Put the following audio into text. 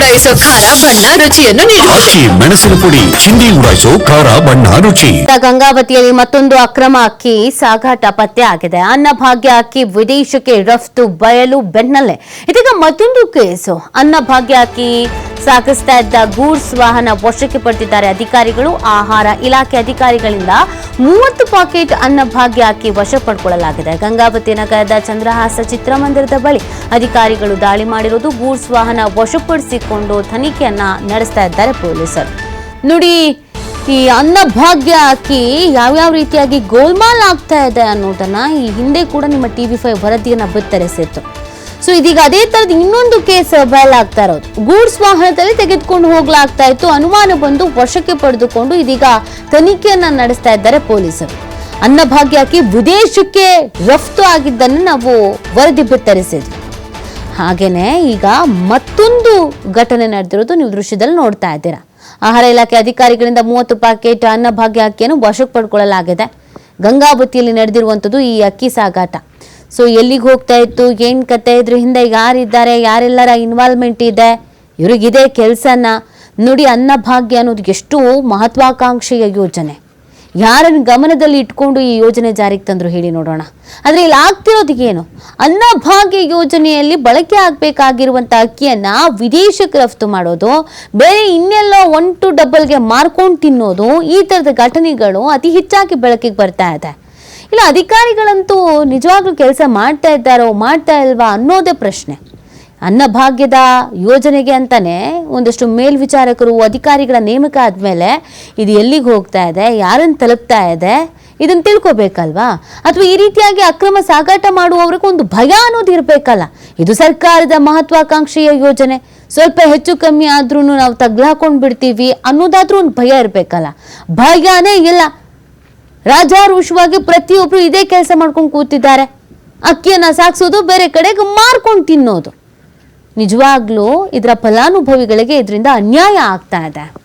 ಉಡಾಯಿಸೋ ಖಾರ ಬಣ್ಣ ರುಚಿಯನ್ನು ನೀಡುತ್ತದೆ ಅಕ್ಕಿ ಮೆಣಸಿನ ಪುಡಿ ಚಿಂದಿ ಉಡಾಯಿಸೋ ಖಾರ ಬಣ್ಣ ರುಚಿ. ಗಂಗಾವತಿಯಲ್ಲಿ ಮತ್ತೊಂದು ಅಕ್ರಮ ಅಕ್ಕಿ ಸಾಗಾಟ ಪತ್ತೆ ಆಗಿದೆ. ಅನ್ನಭಾಗ್ಯ ಅಕ್ಕಿ ವಿದೇಶಕ್ಕೆ ರಫ್ತು ಬಯಲು ಬೆನ್ನಲ್ಲೇ. ಇದೀಗ ಮತ್ತೊಂದು ಕೇಸು. ಅನ್ನಭಾಗ್ಯ ಅಕ್ಕಿ ಸಾಗಿಸ್ತಾ ಇದ್ದ ಗೂಡ್ಸ್ ವಾಹನ ವಶಕ್ಕೆ ಪಡೆದಿದ್ದಾರೆ ಅಧಿಕಾರಿಗಳು. ಆಹಾರ ಇಲಾಖೆ ಅಧಿಕಾರಿಗಳಿಂದ ಮೂವತ್ತು ಪಾಕೆಟ್ ಅನ್ನಭಾಗ್ಯ ಹಾಕಿ ವಶ ಪಡ್ಕೊಳ್ಳಲಾಗಿದೆ. ಗಂಗಾವತಿ ನಗರದ ಚಂದ್ರಹಾಸ ಚಿತ್ರಮಂದಿರದ ಬಳಿ ಅಧಿಕಾರಿಗಳು ದಾಳಿ ಮಾಡಿರುವುದು ಗೂಡ್ಸ್ ವಾಹನ ವಶಪಡಿಸಿಕೊಂಡು ತನಿಖೆಯನ್ನ ನಡೆಸ್ತಾ ಇದ್ದಾರೆ ಪೊಲೀಸರು. ನುಡಿ, ಈ ಅನ್ನಭಾಗ್ಯ ಹಾಕಿ ಯಾವ್ಯಾವ ರೀತಿಯಾಗಿ ಗೋಲ್ಮಾಲ್ ಆಗ್ತಾ ಇದೆ ಅನ್ನೋದನ್ನ ಈ ಹಿಂದೆ ಕೂಡ ನಿಮ್ಮ ಟಿವಿ ಫೈವ್ ವರದಿಯನ್ನು ಬಿತ್ತರಿಸಿತ್ತು. ಸೊ ಇದೀಗ ಅದೇ ತರದ ಇನ್ನೊಂದು ಕೇಸ್ ಬಯಲಾಗ್ತಾ ಇರೋದು. ಗೂಡ್ಸ್ ವಾಹನದಲ್ಲಿ ತೆಗೆದುಕೊಂಡು ಹೋಗ್ಲಾಗ್ತಾ ಇತ್ತು. ಅನುಮಾನ ಬಂದು ವಶಕ್ಕೆ ಪಡೆದುಕೊಂಡು ಇದೀಗ ತನಿಖೆಯನ್ನ ನಡೆಸ್ತಾ ಇದ್ದಾರೆ ಪೊಲೀಸರು. ಅನ್ನಭಾಗ್ಯಕ್ಕೆ ವಿದೇಶಕ್ಕೆ ರಫ್ತು ಆಗಿದ್ದನ್ನು ನಾವು ವರದಿ ಬಿತ್ತರಿಸಿದ್ವಿ. ಹಾಗೇನೆ ಈಗ ಮತ್ತೊಂದು ಘಟನೆ ನಡೆದಿರೋದು ನೀವು ದೃಶ್ಯದಲ್ಲಿ ನೋಡ್ತಾ ಇದ್ದೀರಾ. ಆಹಾರ ಇಲಾಖೆ ಅಧಿಕಾರಿಗಳಿಂದ ಮೂವತ್ತು ಪ್ಯಾಕೆಟ್ ಅನ್ನಭಾಗ್ಯ ಅಕ್ಕಿಯನ್ನು ವಶಕ್ಕೆ ಪಡ್ಕೊಳ್ಳಲಾಗಿದೆ. ಗಂಗಾವತಿಯಲ್ಲಿ ನಡೆದಿರುವಂಥದ್ದು ಈ ಅಕ್ಕಿ ಸಾಗಾಟ. ಸೊ ಎಲ್ಲಿಗೆ ಹೋಗ್ತಾ ಇತ್ತು? ಏನು ಕತೆ ಇದ್ರ? ಹಿಂದೆ ಯಾರಿದ್ದಾರೆ? ಯಾರೆಲ್ಲರ ಇನ್ವಾಲ್ವ್ಮೆಂಟ್ ಇದೆ? ಇವ್ರಿಗಿದೆ ಕೆಲಸನ. ನೋಡಿ ಅನ್ನಭಾಗ್ಯ ಅನ್ನೋದು ಎಷ್ಟು ಮಹತ್ವಾಕಾಂಕ್ಷೆಯ ಯೋಜನೆ. ಯಾರನ್ನ ಗಮನದಲ್ಲಿ ಇಟ್ಕೊಂಡು ಈ ಯೋಜನೆ ಜಾರಿಗೆ ತಂದ್ರು ಹೇಳಿ ನೋಡೋಣ. ಆದರೆ ಇಲ್ಲಿ ಆಗ್ತಿರೋದು ಏನು? ಅನ್ನಭಾಗ್ಯ ಯೋಜನೆಯಲ್ಲಿ ಬಳಕೆ ಆಗಬೇಕಾಗಿರುವಂಥ ಅಕ್ಕಿಯನ್ನ ವಿದೇಶಕ್ಕೆ ರಫ್ತು ಮಾಡೋದು, ಬೇರೆ ಇನ್ನೆಲ್ಲೋ ಒನ್ ಟು ಡಬಲ್ಗೆ ಮಾರ್ಕೊಂಡು ತಿನ್ನೋದು, ಈ ತರದ ಘಟನೆಗಳು ಅತಿ ಹೆಚ್ಚಾಗಿ ಬೆಳಕಿಗೆ ಬರ್ತಾ ಇದೆ. ಇಲ್ಲ, ಅಧಿಕಾರಿಗಳಂತೂ ನಿಜವಾಗ್ಲೂ ಕೆಲಸ ಮಾಡ್ತಾ ಇದ್ದಾರೋ, ಮಾಡ್ತಾ ಇಲ್ವಾ ಅನ್ನೋದೇ ಪ್ರಶ್ನೆ. ಅನ್ನಭಾಗ್ಯದ ಯೋಜನೆಗೆ ಅಂತಾನೆ ಒಂದಷ್ಟು ಮೇಲ್ವಿಚಾರಕರು, ಅಧಿಕಾರಿಗಳ ನೇಮಕ ಆದಮೇಲೆ ಇದು ಎಲ್ಲಿಗೆ ಹೋಗ್ತಾ ಇದೆ, ಯಾರನ್ನು ತಲುಪ್ತಾ ಇದೆ, ಇದನ್ನು ತಿಳ್ಕೊಬೇಕಲ್ವಾ? ಅಥವಾ ಈ ರೀತಿಯಾಗಿ ಅಕ್ರಮ ಸಾಗಾಟ ಮಾಡುವವರಿಗೆ ಒಂದು ಭಯ ಅನ್ನೋದು ಇರಬೇಕಲ್ಲ. ಇದು ಸರ್ಕಾರದ ಮಹತ್ವಾಕಾಂಕ್ಷೆಯ ಯೋಜನೆ. ಸ್ವಲ್ಪ ಹೆಚ್ಚು ಕಮ್ಮಿ ಆದ್ರೂ ನಾವು ತಗ್ಲಾಕೊಂಡು ಬಿಡ್ತೀವಿ ಅನ್ನೋದಾದ್ರೂ ಒಂದು ಭಯ ಇರಬೇಕಲ್ಲ. ಭಯನೇ ಇಲ್ಲ. ರಾಜಾರೋಷವಾಗಿ ಪ್ರತಿಯೊಬ್ರು ಇದೇ ಕೆಲಸ ಮಾಡ್ಕೊಂಡು ಕೂತಿದ್ದಾರೆ. ಅಕ್ಕಿಯನ್ನ ಸಾಗಿಸೋದು ಬೇರೆ ಕಡೆಗೆ ಮಾರ್ಕೊಂಡು ತಿನ್ನೋದು. ನಿಜವಾಗ್ಲೂ ಇದರ ಫಲಾನುಭವಿಗಳಿಗೆ ಇದರಿಂದ ಅನ್ಯಾಯ ಆಗ್ತಾ ಇದೆ.